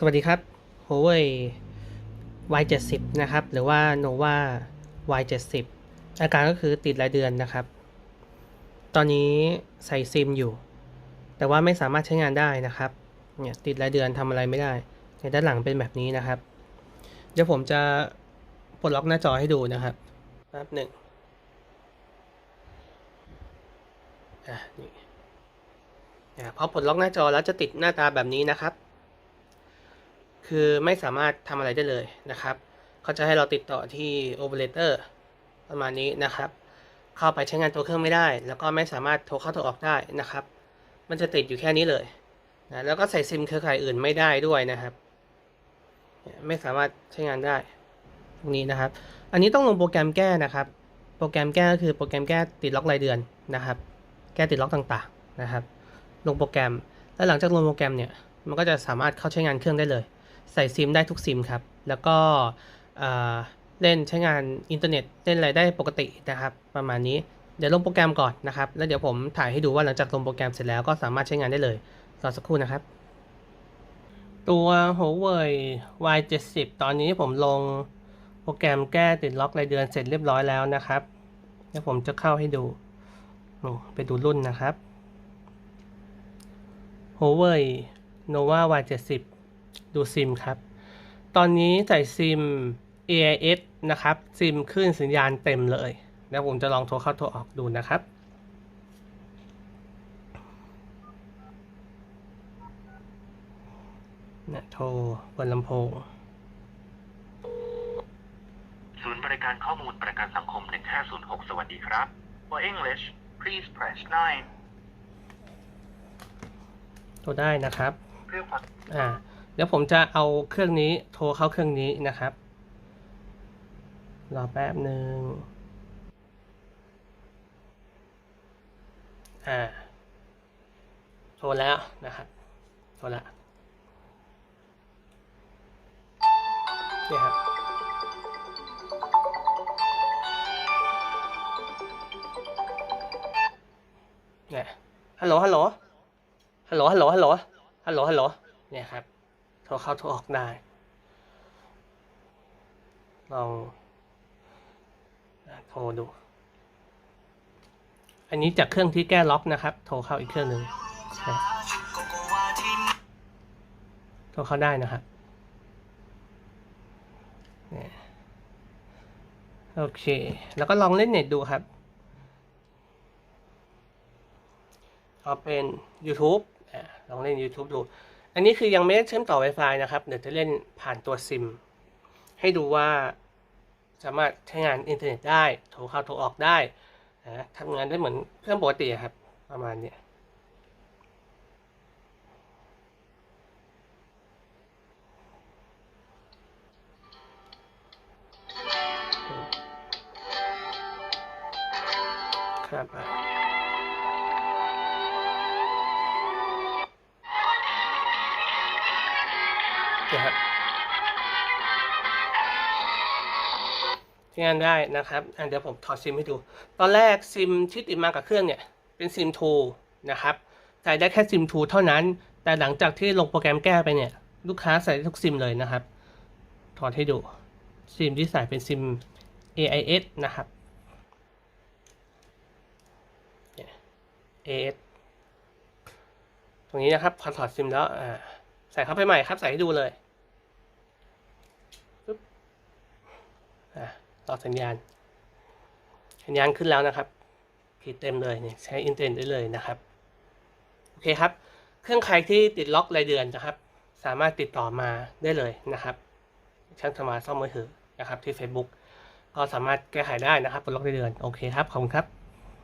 สวัสดีครับ Huawei Y70 นะครับ หรือว่า Nova Y70 อาการก็คือติดรายเดือนนะครับ ตอนนี้ใส่ซิมอยู่ แต่ว่าไม่สามารถใช้งานได้นะครับ เนี่ยติดรายเดือนทำอะไรไม่ได้ ในด้านหลังเป็นแบบนี้นะครับ เดี๋ยวผมจะปลดล็อกหน้าจอให้ดูนะครับ แป๊บหนึ่งอะนี่อะพอปลดล็อกหน้าจอแล้วจะติดหน้าตาแบบนี้นะครับ คือไม่สามารถทำอะไรได้เลยนะครับ เขาจะให้เราติดต่อที่โอเปอเรเตอร์ประมาณนี้นะครับ เข้าไปใช้งานตัวเครื่องไม่ได้ แล้วก็ไม่สามารถโทรเข้าโทรออกได้นะครับ มันจะติดอยู่แค่นี้เลยนะแล้วก็ใส่ซิมเครือข่ายอื่นไม่ได้ด้วยนะครับ ไม่สามารถใช้งานได้ ตรงนี้นะครับ อันนี้ต้องลงโปรแกรมแก้นะครับ โปรแกรมแก้ก็คือโปรแกรมแก้ติดล็อกรายเดือนนะครับ แก้ติดล็อกต่างๆนะครับ ลงโปรแกรม แล้วหลังจากลงโปรแกรมเนี่ย มันก็จะสามารถเข้าใช้งานเครื่องได้เลย ใส่ซิมได้ทุกซิมครับ แล้วก็เล่นใช้งานอินเทอร์เน็ตเล่นอะไรได้ปกตินะครับ ประมาณนี้เดี๋ยวลงโปรแกรมก่อนนะครับ แล้วเดี๋ยวผมถ่ายให้ดูว่าหลังจากลงโปรแกรมเสร็จแล้วก็สามารถใช้งานได้เลยรอสักครู่นะครับ ตัว Huawei Y70 ตอนนี้ผมลงโปรแกรมแก้ติดล็อกรายเดือนเสร็จเรียบร้อยแล้วนะครับเดี๋ยวผมจะเข้าให้ดูไปดูรุ่นนะครับ Huawei Nova Y70 ดูซิมครับ ตอนนี้ใส่ซิม AIS นะครับ ซิมขึ้นสัญญาณเต็มเลยแล้วผมจะลองโทรเข้าโทรออกดูนะครับเนี่ยโทรเปิดลำโพง ศูนย์บริการข้อมูลประกันสังคม 1506 สวัสดีครับ For English please press 9โทรได้นะครับ เพื่อความอ่าเดี๋ยวผมจะเอาเครื่องนี้โทรเข้าเครื่องนี้นะครับ รอแป๊บหนึ่งอ่า โทรแล้วนะครับ โทรล้วนี่ครับเนี่ยฮัลโหล ฮัลโหล ฮัลโหล ฮัลโหล ฮัลโหล ฮัลโหล ฮัลโหล เนี่ยครับ โทรเข้าโทรออกได้ ลองโทรดู อันนี้จากเครื่องที่แก้ล็อกนะครับ โทรเข้าอีกเครื่องหนึ่งโทรเข้าได้นะครับโอเค แล้วก็ลองเล่นเน็ตดูครับ เอาเป็น YouTube ลองเล่น YouTube ดู อันนี้คือยังไม่ได้เชื่อมต่อ Wi-Fi นะครับ เดี๋ยวจะเล่นผ่านตัวซิม ให้ดูว่าสามารถใช้งานอินเทอร์เน็ตได้ โทรเข้าโทรออกได้นะทำงานได้เหมือนเครื่องปกติครับ ประมาณนี้ครับ นี่ครับใช้งานได้นะครับอะเดี๋ยวผมถอดซิมให้ดู ตอนแรกซิมที่ติดมากับเครื่องเนี่ย เป็นซิมทูนะครับใส่ได้แค่ซิมทูเท่านั้น แต่หลังจากที่ลงโปรแกรมแก้ไปเนี่ย ลูกค้าใส่ได้ทุกซิมเลยนะครับ ถอดให้ดู ซิมที่ใส่เป็นซิม AIS นะครับ AIS ตรงนี้นะครับพอถอดซิมแล้วอ่า ใส่เข้าไปใหม่ครับ ใส่ให้ดูเลยอะต่อสัญญาณ สัญญาณขึ้นแล้วนะครับขีดเต็มเลยเนี่ยใช้อินเทอร์เน็ตได้เลยนะครับ โอเคครับ เครื่องใครที่ติดล็อกรายเดือนนะครับ สามารถติดต่อมาได้เลยนะครับ ช่างสมาร์ทซ่อมมือถือนะครับที่ Facebook ก็สามารถแก้ไขได้นะครับปลดล็อกรายเดือน โอเคครับ ขอบคุณครับ